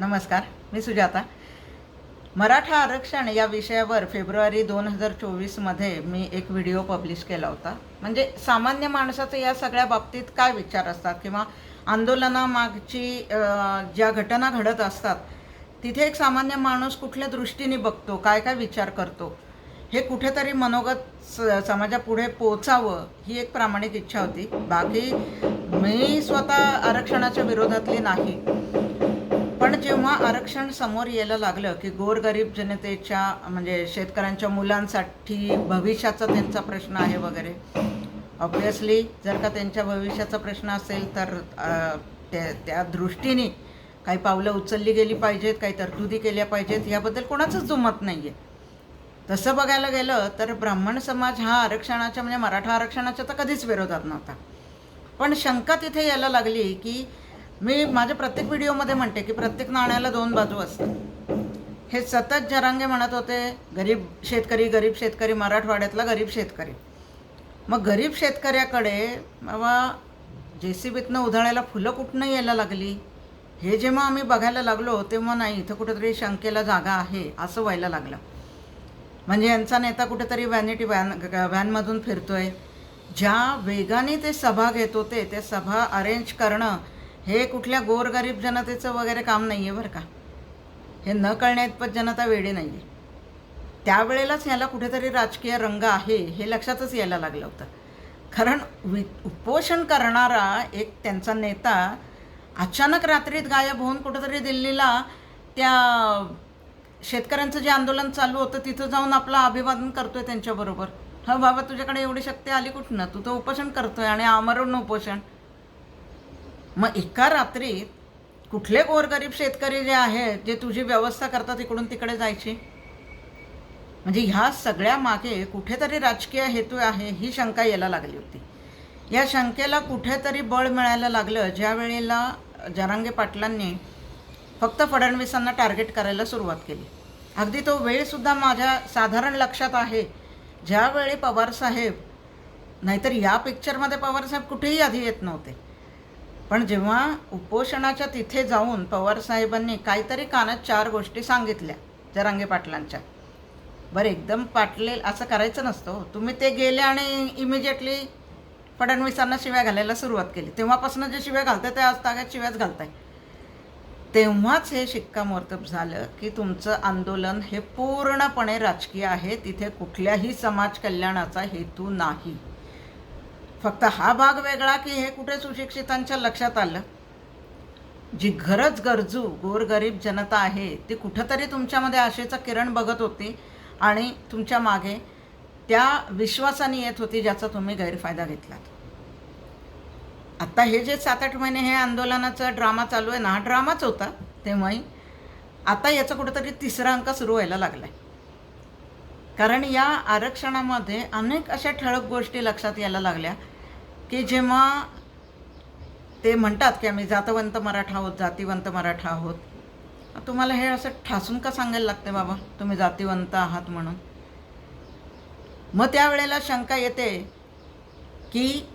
नमस्कार मी सुजाता. मराठा आरक्षण या विषयावर फेब्रुवारी दोन हजार चोवीसमध्ये मी एक व्हिडिओ पब्लिश केला होता. म्हणजे सामान्य माणसाचं या सगळ्या बाबतीत काय विचार असतात किंवा आंदोलनामागची ज्या घटना घडत असतात तिथे एक सामान्य माणूस कुठल्या दृष्टीने बघतो काय काय विचार करतो हे कुठेतरी मनोगत स समाजापुढे पोचावं ही एक प्रामाणिक इच्छा होती. बाकी मी स्वतः आरक्षणाच्या विरोधातली नाही. पण जेव्हा आरक्षण समोर यायला लागलं की गोरगरीब जनतेच्या म्हणजे शेतकऱ्यांच्या मुलांसाठी भविष्याचा त्यांचा प्रश्न आहे वगैरे ऑब्वियसली जर का त्यांच्या भविष्याचा प्रश्न असेल तर त्या त्या दृष्टीने काही पावलं उचलली गेली पाहिजेत काही तरतुदी केल्या पाहिजेत याबद्दल कोणाचंच जुमत नाही आहे तसं बघायला गेलं तर ब्राह्मण समाज हा आरक्षणाच्या म्हणजे मराठा आरक्षणाच्या तर कधीच विरोधात नव्हता. पण शंका तिथे यायला लागली की मी माझ्या प्रत्येक व्हिडिओमध्ये म्हणते की प्रत्येक नाण्याला दोन बाजू असतात. हे सतत जरांगे म्हणत होते गरीब शेतकरी गरीब शेतकरी मराठवाड्यातला गरीब शेतकरी. मग गरीब शेतकऱ्याकडे बाबा जे सी बीतनं उधळायला फुलं कुठनं यायला लागली? हे जेव्हा आम्ही बघायला लागलो तेव्हा नाही इथं कुठेतरी शंकेला जागा आहे असं व्हायला लागलं. म्हणजे यांचा नेता कुठेतरी व्हॅनिटी व्हॅन व्हॅनमधून फिरतोय. ज्या वेगाने ते सभा घेत होते ते सभा अरेंज करणं हे कुठल्या गोरगरीब जनतेचं वगैरे काम नाही आहे बरं का. हे न कळण्याइतपत जनता वेळे नाही आहे त्यावेळेलाच ह्याला कुठेतरी राजकीय रंग आहे हे लक्षातच यायला लागलं होतं. कारण वि उपोषण करणारा एक त्यांचा नेता अचानक रात्रीत गायब होऊन कुठेतरी दिल्लीला त्या शेतकऱ्यांचं जे आंदोलन चालू होतं तिथं जाऊन आपलं अभिवादन करतोय त्यांच्याबरोबर हा बाबा तुझ्याकडे एवढी शक्ती आली कुठनं? तू तर उपोषण करतोय आणि आमरण उपोषण. मग एका रात्रीत कुठले गोरगरीब शेतकरी जे आहेत जे तुझी व्यवस्था करतात इकडून तिकडे जायची? म्हणजे ह्या सगळ्या मागे कुठेतरी राजकीय हेतू आहे ही शंका यायला लागली होती. या शंकेला कुठेतरी बळ मिळायला लागलं ज्या वेळेला जरांगे पाटलांनी फक्त फडणवीसांना टार्गेट करायला सुरुवात केली. अगदी तो वेळसुद्धा माझ्या साधारण लक्षात आहे. ज्यावेळी पवारसाहेब नाहीतर या पिक्चरमध्ये पवारसाहेब कुठेही आधी येत नव्हते. पण जेव्हा उपोषणाच्या तिथे जाऊन पवारसाहेबांनी काहीतरी कानात चार गोष्टी सांगितल्या जरांगे पाटलांच्या. बरं एकदम पाटले असं करायचं नसतं हो. तुम्ही ते गेले आणि इमिजिएटली फडणवीसांना शिव्या घालायला सुरुवात केली. तेव्हापासून जे शिव्या घालताय ते आज ताग्यात शिव्याच घालताय. तेव्हाच हे शिक्कामोर्तब झालं की तुमचं आंदोलन हे पूर्णपणे राजकीय आहे. तिथे कुठल्याही समाज कल्याणाचा हेतू नाही. फक्त हा भाग वेगळा की हे कुठे सुशिक्षितांच्या लक्षात आलं? जी गरज गरजू गोरगरीब जनता आहे ती कुठंतरी तुमच्यामध्ये आशेचं किरण बघत होती आणि तुमच्या मागे त्या विश्वासाने येत होती ज्याचा तुम्ही गैरफायदा घेतलात. आता हे जे सात आठ महिने हे आंदोलनाचा ड्रामा चालू आहे ना हा ड्रामाच होता तेव्हाही. आता याचा कुठंतरी तिसरा अंक सुरू व्हायला लागला आहे कारण या आरक्षणामध्ये अनेक अशा ठळक गोष्टी लक्षात यायला लागल्या. की जेव्हा ते म्हणतात की आम्ही जातवंत मराठा आहोत जातीवंत मराठा आहोत तुम्हाला हे असं ठासून का सांगायला लागते बाबा? तुम्ही जातीवंत आहात म्हणून. मग त्यावेळेला शंका येते की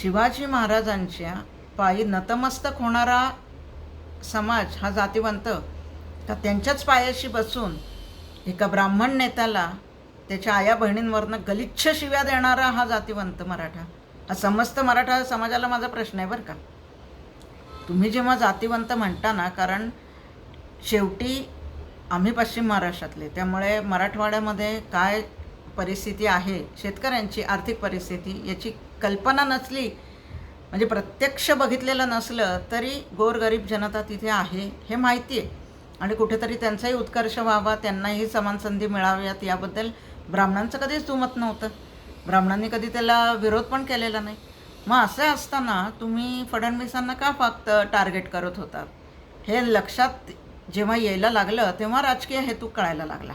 शिवाजी महाराजांच्या पायी नतमस्तक होणारा समाज हा जातीवंत? का त्यांच्याच पायाशी बसून एका ब्राह्मण नेत्याला त्याच्या आया बहिणींवरनं गलिच्छ शिव्या देणारा हा जातीवंत मराठा? समस्त मराठा समाजाला माझा प्रश्न आहे बरं का. तुम्ही जेव्हा जातीवंत म्हणता ना कारण शेवटी आम्ही पश्चिम महाराष्ट्रातले त्यामुळे मराठवाड्यामध्ये काय परिस्थिती आहे शेतकऱ्यांची आर्थिक परिस्थिती याची कल्पना नसली म्हणजे प्रत्यक्ष बघितलेलं नसलं तरी गोरगरीब जनता तिथे आहे हे माहिती आहे. आणि कुठेतरी त्यांचाही उत्कर्ष व्हावा त्यांनाही समान संधी मिळाव्यात याबद्दल ब्राह्मणांचं कधीच दुमत नव्हतं. ब्राह्मणांनी कधी त्याला विरोध पण केलेला नाही. मग असं असताना तुम्ही फडणवीसांना का फक्त टार्गेट करत होतात हे लक्षात जेव्हा यायला लागलं तेव्हा राजकीय हेतू कळायला लागला.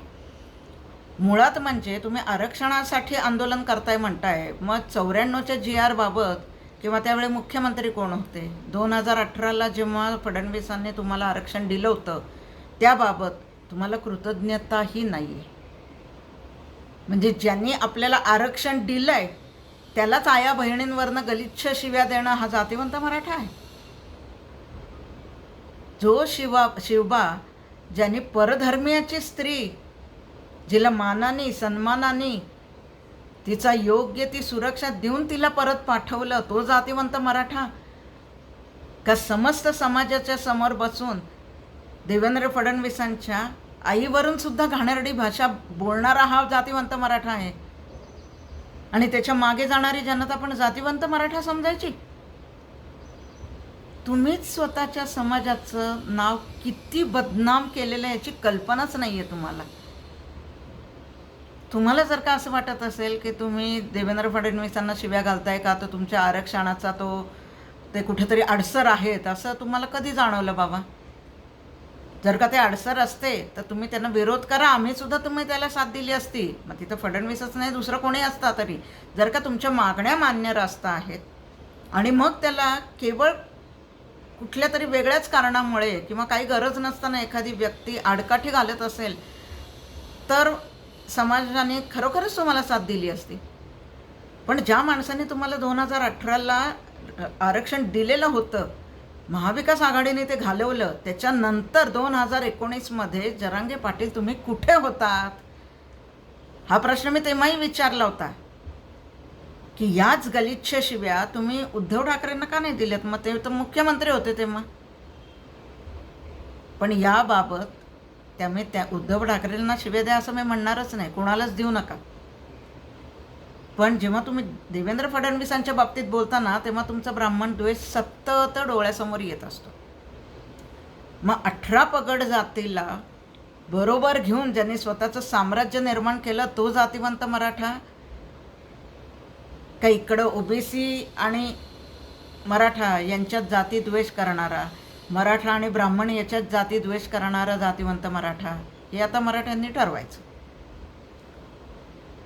मुळात म्हणजे तुम्ही आरक्षणासाठी आंदोलन करताय म्हणताय मग चौऱ्याण्णवच्या जी आर बाबत किंवा त्यावेळी मुख्यमंत्री कोण होते? दोन हजार अठराला जेव्हा फडणवीसांनी तुम्हाला आरक्षण दिलं होतं त्याबाबत तुम्हाला कृतज्ञताही नाही आहे म्हणजे ज्यांनी आपल्याला आरक्षण दिलं आहे त्यालाच आया बहिणींवरनं गलिच्छ शिव्या देणं हा जातिवंत मराठा आहे. जो शिवा शिवबा ज्यांनी परधर्मीयाची स्त्री जिला मानाने सन्मानाने तिचा योग्य ती सुरक्षा देऊन तिला परत पाठवलं तो जातीवंत मराठा. का समस्त समाजाच्या समोर बसून देवेंद्र फडणवीसांच्या आईवरून सुद्धा घाणेरडी भाषा बोलणारा हा जातीवंत मराठा आहे. आणि त्याच्यामागे जाणारी जनता पण जातीवंत मराठा समजायची. तुम्हीच स्वतःच्या समाजाचं नाव किती बदनाम केलेलं आहे याची कल्पनाच नाही आहे तुम्हाला. तुम्हाला जर का असं वाटत असेल की तुम्ही देवेंद्र फडणवीसांना शिव्या घालताय का तर तुमच्या आरक्षणाचा तो ते कुठेतरी अडसर आहेत असं तुम्हाला कधी जाणवलं बाबा? जर का ते अडसर असते तर तुम्ही त्यांना विरोध करा. आम्ही सुद्धा तुम्ही त्याला साथ दिली असती. मग तिथं फडणवीसच नाही दुसरं कोणी असता तरी. जर का तुमच्या मागण्या मान्य रास्त आहेत आणि मग त्याला केवळ कुठल्या तरी वेगळ्याच कारणामुळे किंवा काही गरज नसताना एखादी व्यक्ती आडकाठी घालत असेल तर समाजाने खरोखरच तुम्हाला साथ दिली असती. पण ज्या माणसाने तुम्हाला दोन हजार अठराला आरक्षण दिलेलं होतं महाविकास आघाडीने ते घालवलं. त्याच्यानंतर दोन हजार एकोणीसमध्ये जरांगे पाटील तुम्ही कुठे होतात? हा प्रश्न मी तेव्हाही विचारला होता. की याच गलिच्छ शिव्या तुम्ही उद्धव ठाकरेंना का नाही दिल्यात? मग ते तर मुख्यमंत्री होते तेव्हा. पण याबाबत त्यामुळे त्या उद्धव ठाकरेंना शिव्या द्या असं मी म्हणणारच नाही. कोणालाच देऊ नका. पण जेव्हा तुम्ही देवेंद्र फडणवीसांच्या बाबतीत बोलताना तेव्हा तुमचा ब्राह्मण द्वेष सतत डोळ्यासमोर येत असतो. मग अठरा पगड जातीला बरोबर घेऊन ज्यांनी स्वतःचं साम्राज्य निर्माण केलं तो जातीवंत मराठा? का इकडं ओबीसी आणि मराठा यांच्यात जातीद्वेष करणारा मराठा आणि ब्राह्मण याच्यात जातीद्वेष करणारा जातीवंत मराठा? हे आता मराठ्यांनी ठरवायचं.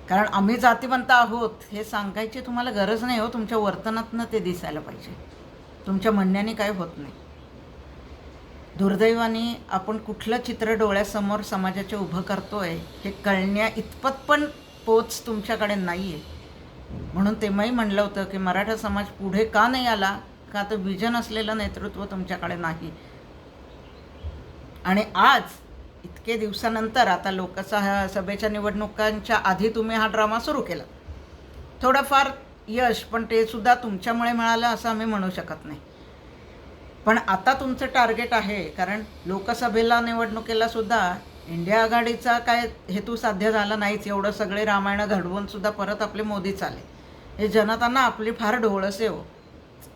कारण आम्ही जातीवंत आहोत हे सांगायची तुम्हाला गरज नाही हो. तुमच्या वर्तनातनं ते दिसायला पाहिजे. तुमच्या म्हणण्याने काय होत नाही. दुर्दैवाने आपण कुठलं चित्र डोळ्यासमोर समाजाचे उभं करतोय हे कळण्या इतपत पण पोच तुमच्याकडे नाही आहे म्हणून तेव्हाही म्हणलं होतं की मराठा समाज पुढे का नाही आला? का तर विजन असलेलं नेतृत्व तुमच्याकडे नाही? आणि आज इतके दिवसानंतर आता लोकसभा सभेच्या निवडणुकांच्या आधी तुम्ही हा ड्रामा सुरू केला. थोडंफार यश पण ते सुद्धा तुमच्यामुळे मिळालं असं आम्ही म्हणू शकत नाही. पण आता तुमचं टार्गेट आहे कारण लोकसभेला निवडणुकीला सुद्धा इंडिया आघाडीचा काय हेतू साध्य झाला नाहीच. एवढं सगळे रामायणं घडवून सुद्धा परत आपले मोदीच आले हे जनतांना आपली फार ढोळसे हो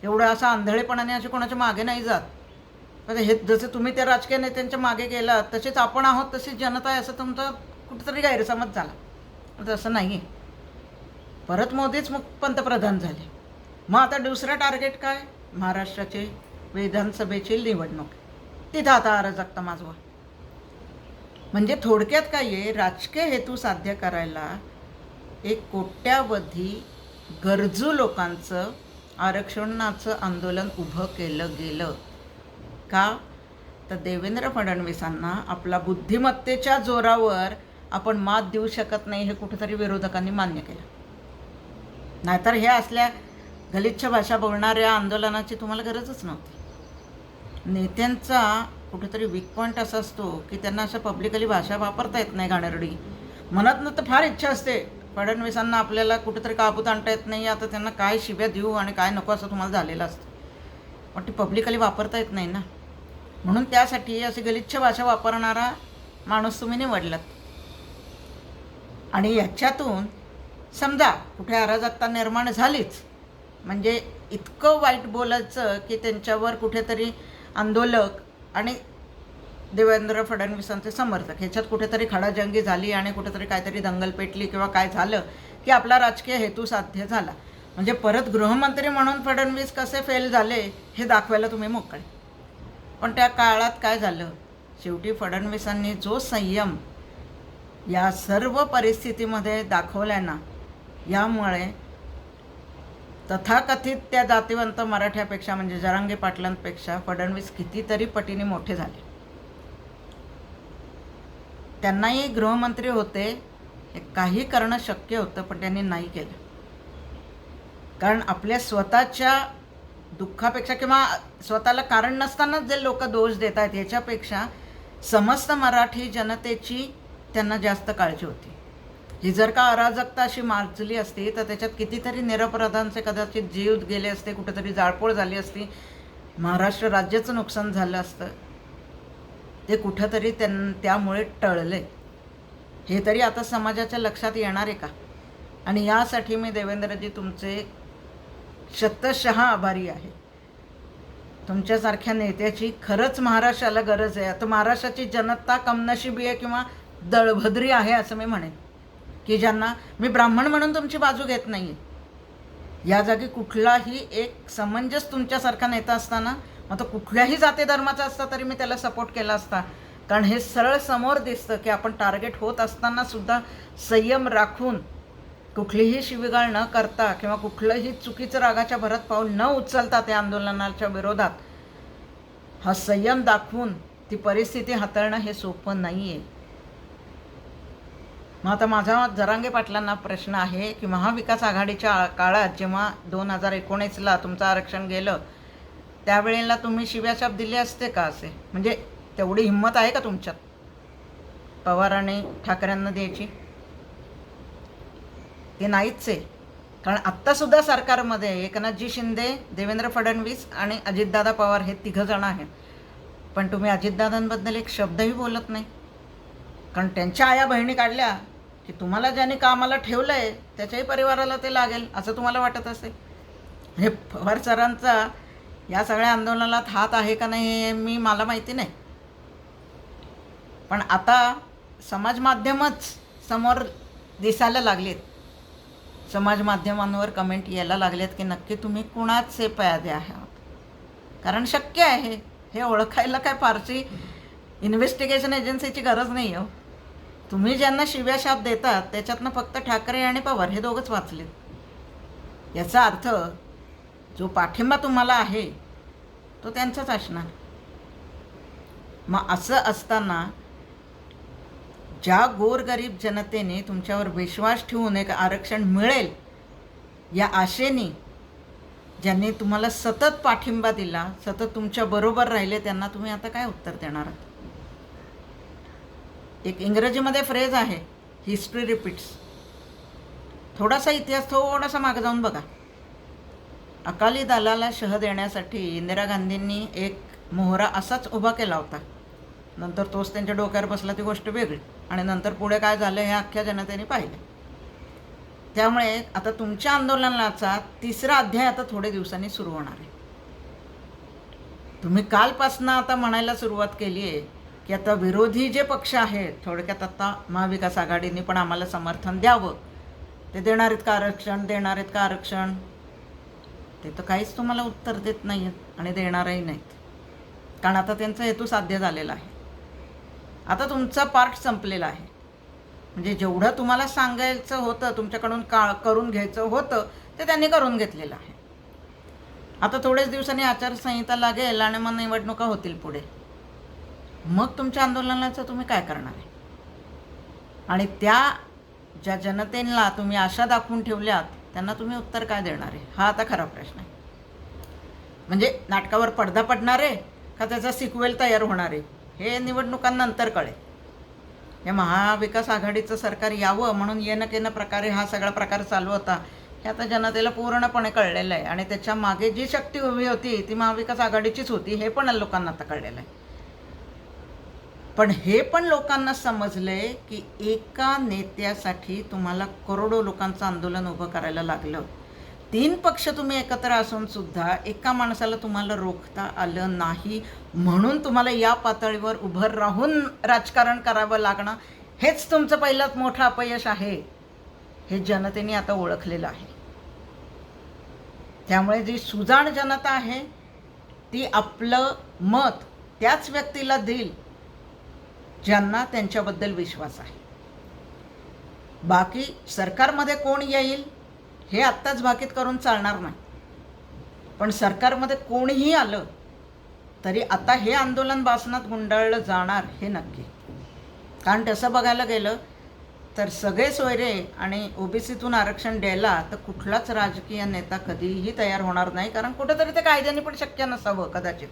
एवढं असं आंधळेपणाने असे कोणाच्या मागे नाही जात. पण हे जसे तुम्ही त्या राजकीय नेत्यांच्या मागे गेलात तसेच आपण आहोत तशीच जनता आहे असं तुमचा कुठेतरी गैरसमज झाला. म्हणजे तसं नाही आहे परत मोदीच मग पंतप्रधान झाले. मग आता दुसरं टार्गेट काय? महाराष्ट्राचे विधानसभेची निवडणूक. तिथं आता अराजकता माजवा. म्हणजे थोडक्यात काय आहे? राजकीय हेतू साध्य करायला एक कोट्यावधी गरजू लोकांचं आरक्षणाचं आंदोलन उभं केलं गेलं. का? तर देवेंद्र फडणवीसांना आपला बुद्धिमत्तेच्या जोरावर आपण मात देऊ शकत नाही हे कुठेतरी विरोधकांनी मान्य केलं. नाहीतर हे असल्या गलिच्छ भाषा बोलणाऱ्या आंदोलनाची तुम्हाला गरजच नव्हती. नेत्यांचा कुठेतरी वीक पॉईंट असा असतो की त्यांना अशा पब्लिकली भाषा वापरता येत नाही घाणेरडी. मनातनं तर फार इच्छा असते. फडणवीसांना आपल्याला कुठेतरी काबूत आणता येत नाही. आता त्यांना काय शिव्या देऊ आणि काय नको असं तुम्हाला झालेलं असतं. पण ती पब्लिकली वापरता येत नाही ना. म्हणून त्यासाठी अशी गलिच्छ भाषा वापरणारा माणूस तुम्ही निवडलात. आणि याच्यातून समजा कुठे अराजकता निर्माण झालीच म्हणजे इतकं वाईट बोलायचं की त्यांच्यावर कुठेतरी आंदोलक आणि देवेंद्र फडणवीसांचे समर्थक ह्याच्यात कुठेतरी खडाजंगी झाली आणि कुठेतरी काहीतरी दंगल पेटली किंवा काय झालं की आपला राजकीय हेतू साध्य झाला. म्हणजे परत गृहमंत्री म्हणून फडणवीस कसे फेल झाले हे दाखवायला तुम्ही मोकळे. पण त्या काळात काय झालं? शेवटी फडणवीसांनी जो संयम या सर्व परिस्थितीमध्ये दाखवलाय ना यामुळे तथाकथित त्या जातीवंत मराठ्यापेक्षा म्हणजे जरांगे पाटलांपेक्षा फडणवीस कितीतरी पटीने मोठे झाले. त्यांनाही गृहमंत्री होते हे काही करणं शक्य होतं पण त्यांनी नाही केलं. कारण आपल्या स्वतःच्या दुःखापेक्षा किंवा स्वतःला कारण नसतानाच जे लोक दोष देत आहेत याच्यापेक्षा समस्त मराठी जनतेची त्यांना जास्त काळजी होती. ही जर का अराजकता अशी माजली असती तर त्याच्यात कितीतरी निरपराधांचे कदाचित जीव गेले असते कुठेतरी जाळपोळ झाली असती. महाराष्ट्र राज्याचं नुकसान झालं असतं. ते कुठंतरी त्यां त्यामुळे टळले. हे तरी आता समाजाच्या लक्षात येणार आहे का? आणि यासाठी मी देवेंद्रजी तुमचे शतशः आभारी आहे. तुमच्यासारख्या नेत्याची खरंच महाराष्ट्राला गरज आहे. आता महाराष्ट्राची जनता कमनशिबी आहे किंवा दळभद्री आहे असं मी म्हणेन. की ज्यांना मी ब्राह्मण म्हणून तुमची बाजू घेत नाही आहे या जागी कुठलाही एक समंजस तुमच्यासारखा नेता असताना मग तो कुठल्याही जाती धर्माचा असता तरी मी त्याला सपोर्ट केला असता. कारण हे सरळ समोर दिसतं की आपण टार्गेट होत असताना सुद्धा संयम राखून कुठलीही शिवीगाळ न करता किंवा कुठलंही चुकीचं रागाच्या भरात पाऊल न उचलता त्या आंदोलनाच्या विरोधात हा संयम दाखवून ती परिस्थिती हाताळणं हे सोपं नाही आहे मग आता माझा जरांगे पाटलांना प्रश्न आहे की महाविकास आघाडीच्या काळात जेव्हा दोन हजार एकोणीसला तुमचं आरक्षण गेलं त्यावेळेला तुम्ही शिव्याशाप दिले असते का असे? म्हणजे तेवढी हिंमत आहे का तुमच्यात? पवार आणि ठाकरेंना द्यायची? ते नाहीच आहे. कारण आत्तासुद्धा सरकारमध्ये एकनाथजी शिंदे देवेंद्र फडणवीस आणि अजितदादा पवार हे तिघंजणं आहेत. पण तुम्ही अजितदादांबद्दल एक शब्दही बोलत नाही. कारण त्यांच्या आया बहिणी काढल्या की तुम्हाला ज्याने कामाला ठेवलं आहे त्याच्याही परिवाराला ते लागेल असं तुम्हाला वाटत असेल. हे पवार सरांचा या सगळ्या आंदोलनात हात आहे का नाही हे मी मला माहिती नाही. पण आता समाज माध्यमच समोर दिसायला लागलीत. समाज माध्यमांवर कमेंट यायला लागलेत की नक्की तुम्ही कुणाचे पयादे आहात? कारण शक्य आहे. हे ओळखायला काय फारशी इन्व्हेस्टिगेशन एजन्सीची गरज नाही हो. तुम्ही ज्यांना शिव्याशाप देतात त्याच्यातनं फक्त ठाकरे आणि पवार हे दोघंच वाचलेत. याचा अर्थ जो पाठिंबा तुम्हाला आहे तो त्यांचाच असणार. मग असं असताना ज्या गोरगरीब जनतेने तुमच्यावर विश्वास ठेवून एक आरक्षण मिळेल या आशेने ज्यांनी तुम्हाला सतत पाठिंबा दिला सतत तुमच्या बरोबर राहिले त्यांना तुम्ही आता काय उत्तर देणार आहात? एक इंग्रजीमध्ये फ्रेज आहे हिस्ट्री रिपीट्स थोडासा इतिहास थोडासा मागे जाऊन बघा. अकाली दलाला शह देण्यासाठी इंदिरा गांधींनी एक मोहरा असाच उभा केला होता. नंतर तोच त्यांच्या डोक्यावर बसला ती गोष्ट वेगळी. आणि नंतर पुढे काय झालं हे अख्ख्या जनतेने पाहिलं. त्यामुळे आता तुमच्या आंदोलनाचा तिसरा अध्याय आता थोडे दिवसांनी सुरू होणार आहे. तुम्ही कालपासनं आता म्हणायला सुरुवात केली आहे की आता विरोधी जे पक्ष आहेत थोडक्यात आता महाविकास आघाडीने पण आम्हाला समर्थन द्यावं. ते देणार आहेत का आरक्षण? देणार आहेत का आरक्षण? ते तर काहीच तुम्हाला उत्तर देत नाही आहेत आणि देणारही नाहीत. कारण आता त्यांचा हेतू साध्य झालेला आहे. आता तुमचा पार्ट संपलेला आहे. म्हणजे जेवढं तुम्हाला सांगायचं होतं तुमच्याकडून का करून घ्यायचं होतं ते त्यांनी करून घेतलेलं आहे. आता थोडेच दिवसांनी आचारसंहिता लागेल आणि मग निवडणुका होतील पुढे. मग तुमच्या आंदोलनाचं तुम्ही काय करणार आहे? आणि त्या ज्या जनतेला तुम्ही आशा दाखवून ठेवल्यात त्यांना तुम्ही उत्तर काय देणार आहे? हा आता खरा प्रश्न आहे. म्हणजे नाटकावर पडदा पडणार आहे का त्याचा सिक्वेल तयार होणार आहे? हे निवडणुकांनंतर कळेल. हे महाविकास आघाडीचं सरकार यावं म्हणून येणं केनं प्रकारे हा सगळा प्रकार चालू होता हे आता जनतेला पूर्णपणे कळलेलं आहे. आणि त्याच्यामागे जी शक्ती उभी होती ती महाविकास आघाडीचीच होती हे पण लोकांना आता कळलेलं आहे. पण हे पण लोकांना समजलंय की एका नेत्यासाठी तुम्हाला करोडो लोकांचं आंदोलन उभं करायला लागलं तीन पक्ष तुम्ही एकत्र असून सुद्धा एका माणसाला तुम्हाला रोखता आलं नाही म्हणून तुम्हाला या पातळीवर उभं राहून राजकारण करावं लागणं हेच तुमचं पहिलंच मोठं अपयश आहे. हे जनतेने आता ओळखलेलं आहे. त्यामुळे जी सुजाण जनता आहे ती आपलं मत त्याच व्यक्तीला देईल ज्यांना त्यांच्याबद्दल विश्वास आहे. बाकी सरकारमध्ये कोण येईल? हे आत्ताच भाकीत करून चालणार नाही. पण सरकारमध्ये कोणीही आलं तरी आता हे आंदोलन बासनात गुंडाळलं जाणार हे नक्की. कारण तसं बघायला गेलं तर सगळे सोयरे आणि ओबीसीतून आरक्षण द्यायला तर कुठलाच राजकीय नेता कधीही तयार होणार नाही. कारण कुठंतरी ते कायद्याने पण शक्य नसावं कदाचित.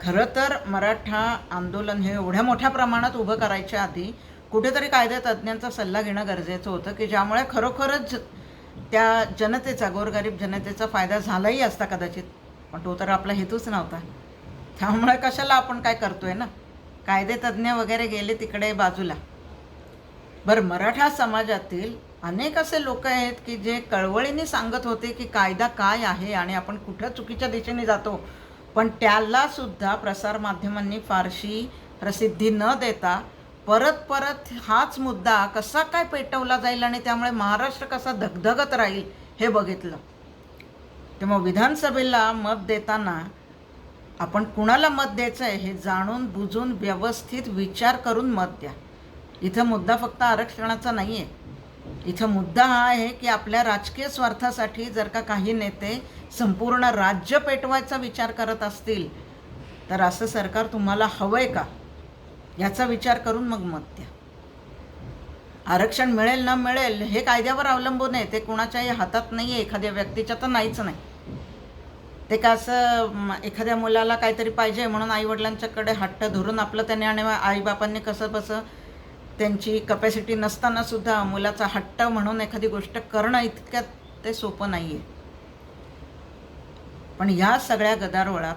खरं तर मराठा आंदोलन हे एवढ्या मोठ्या प्रमाणात उभं करायच्या आधी कुठेतरी कायदा तज्ज्ञांचा सल्ला घेणं गरजेचं होतं की ज्यामुळे खरोखरच त्या जनतेचा गोरगरीब जनतेचा फायदा झालाही असता कदाचित. पण तो तर आपला हेतूच नव्हता. त्यामुळे कशाला आपण काय करतोय ना? कायदे तज्ज्ञ वगैरे गेले तिकडे बाजूला. बरं मराठा समाजातील अनेक असे लोक आहेत की जे कळवळीने सांगत होते की कायदा काय आहे आणि आपण कुठं चुकीच्या दिशेने जातो. पण त्यालासुद्धा प्रसारमाध्यमांनी फारशी प्रसिद्धी न देता परत परत हाच मुद्दा कसा काय पेटवला जाईल आणि त्यामुळे महाराष्ट्र कसा धगधगत राहील हे बघितलं. तेव्हा विधानसभेला मत देताना आपण कुणाला मत द्यायचं आहे हे जाणून बुजून व्यवस्थित विचार करून मत द्या. इथं मुद्दा फक्त आरक्षणाचा नाही आहे इथं मुद्दा हा आहे की आपल्या राजकीय स्वार्थासाठी जर का काही नेते संपूर्ण राज्य पेटवायचा विचार करत असतील तर असं सरकार तुम्हाला हवं आहे का? याचा विचार करून मग मत द्या. आरक्षण मिळेल न मिळेल हे कायद्यावर अवलंबून आहे. ते कुणाच्याही हातात नाही आहे एखाद्या व्यक्तीच्या तर नाहीच नाही. ते का असं एखाद्या मुलाला काहीतरी पाहिजे म्हणून आईवडिलांच्याकडे हट्ट धरून आपलं त्याने आणि आईबापांनी कसं बसं त्यांची कपॅसिटी नसताना सुद्धा मुलाचा हट्ट म्हणून एखादी गोष्ट करणं इतक्यात ते सोपं नाही आहे पण ह्या सगळ्या गदारोळात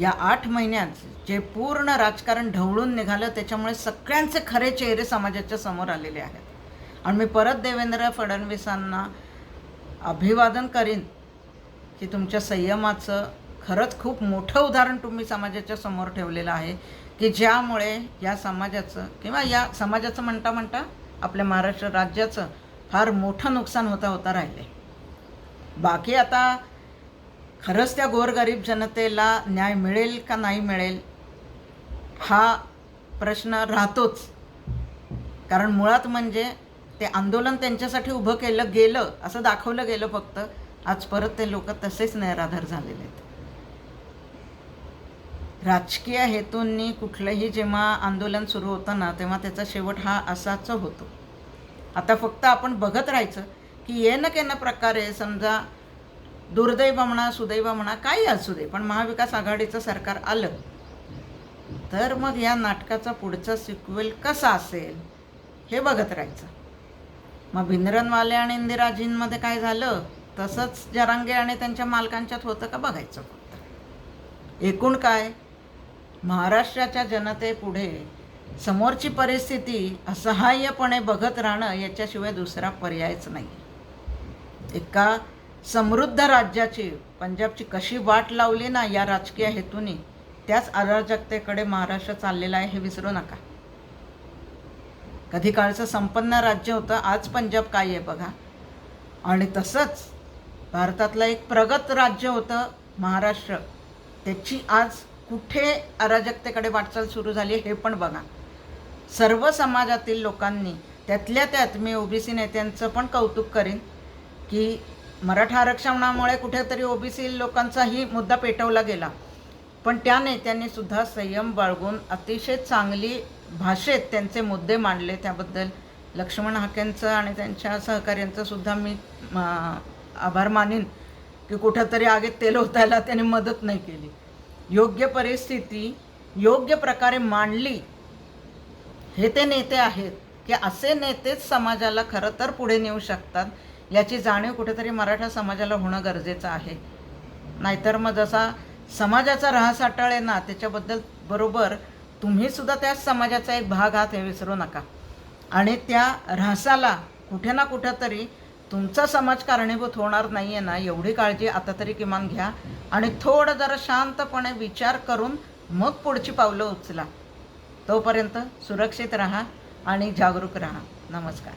या आठ महिन्यात जे पूर्ण राजकारण ढवळून निघालं त्याच्यामुळे सगळ्यांचे खरे चेहरे समाजाच्या समोर आलेले आहेत. आणि मी परत देवेंद्र फडणवीसांना अभिवादन करीन की तुमच्या संयमाचं खरंच खूप मोठं उदाहरण तुम्ही समाजाच्या समोर ठेवलेलं आहे की ज्यामुळे या समाजाचं किंवा या समाजाचं म्हणता म्हणता आपल्या महाराष्ट्र राज्याचं फार मोठं नुकसान होता होता राहिले. बाकी आता खरंच त्या गोरगरीब जनतेला न्याय मिळेल का नाही मिळेल हा प्रश्न राहतोच. कारण मुळात म्हणजे ते आंदोलन त्यांच्यासाठी उभं केलं गेलं असं दाखवलं गेलं फक्त. आज परत ते लोक तसेच निराधार झालेले आहेत. राजकीय हेतूंनी कुठलंही जेव्हा आंदोलन सुरू होतं ना तेव्हा त्याचा शेवट हा असाच होतो. आता फक्त आपण बघत राहायचं की ये केन प्रकारे समजा दुर्दैव म्हणा सुदैव म्हणा काही असू दे पण महाविकास आघाडीचं सरकार आलं तर मग या नाटकाचा पुढचा सिक्वेल कसा असेल हे बघत राहायचं. मग भिंद्रनवाले आणि इंदिराजींमध्ये काय झालं तसंच जरांगे आणि त्यांच्या मालकांच्यात होतं का बघायचं फक्त. एकूण काय महाराष्ट्राच्या जनतेपुढे समोरची परिस्थिती असहाय्यपणे बघत राहणं याच्याशिवाय दुसरा पर्यायच नाही. एका समृद्ध राज्याची पंजाबची कशी वाट लावली ना या राजकीय हेतूने त्याच अराजकतेकडे महाराष्ट्र चाललेला आहे हे विसरू नका. कधी काळचं संपन्न राज्य होतं आज पंजाब काय आहे बघा. आणि तसंच भारतातलं एक प्रगत राज्य होतं महाराष्ट्र. त्याची आज कुठे अराजकतेकडे वाटचाल सुरू झाली हे पण बघा. सर्व समाजातील लोकांनी त्यातल्या त्यात मी ओबीसी नेत्यांचं पण कौतुक करीन की मराठा आरक्षणामुळे कुठेतरी ओबीसी लोकांचाही मुद्दा पेटवला गेला. पण त्या नेत्यांनी सुद्धा संयम बाळगून अतिशय चांगली भाषेत त्यांचे मुद्दे मांडले. त्याबद्दल लक्ष्मण हाकेंचं आणि त्यांच्या सहकार्यांचं सुद्धा मी आभार मानीन की कुठंतरी आगीत तेल होतायला त्याने मदत नाही केली. योग्य परिस्थिती योग्य प्रकारे मांडली हे ते नेते आहेत की असे नेतेच समाजाला खरं तर पुढे नेऊ शकतात याची जाणीव कुठेतरी मराठा समाजाला होणं गरजेचं आहे. नाहीतर मग जसा समाजाचा ऱ्हास आहे ना त्याच्याबद्दल बरोबर तुम्हीसुद्धा त्याच समाजाचा एक भाग आहात हे विसरू नका. आणि त्या ऱ्हासाला कुठे ना कुठंतरी तुमचा समाज कारणीभूत होणार नाही आहे ना एवढी काळजी आता तरी किमान घ्या. आणि थोडं जरा शांतपणे विचार करून मग पुढची पावलं उचला. तोपर्यंत सुरक्षित राहा आणि जागरूक राहा. नमस्कार.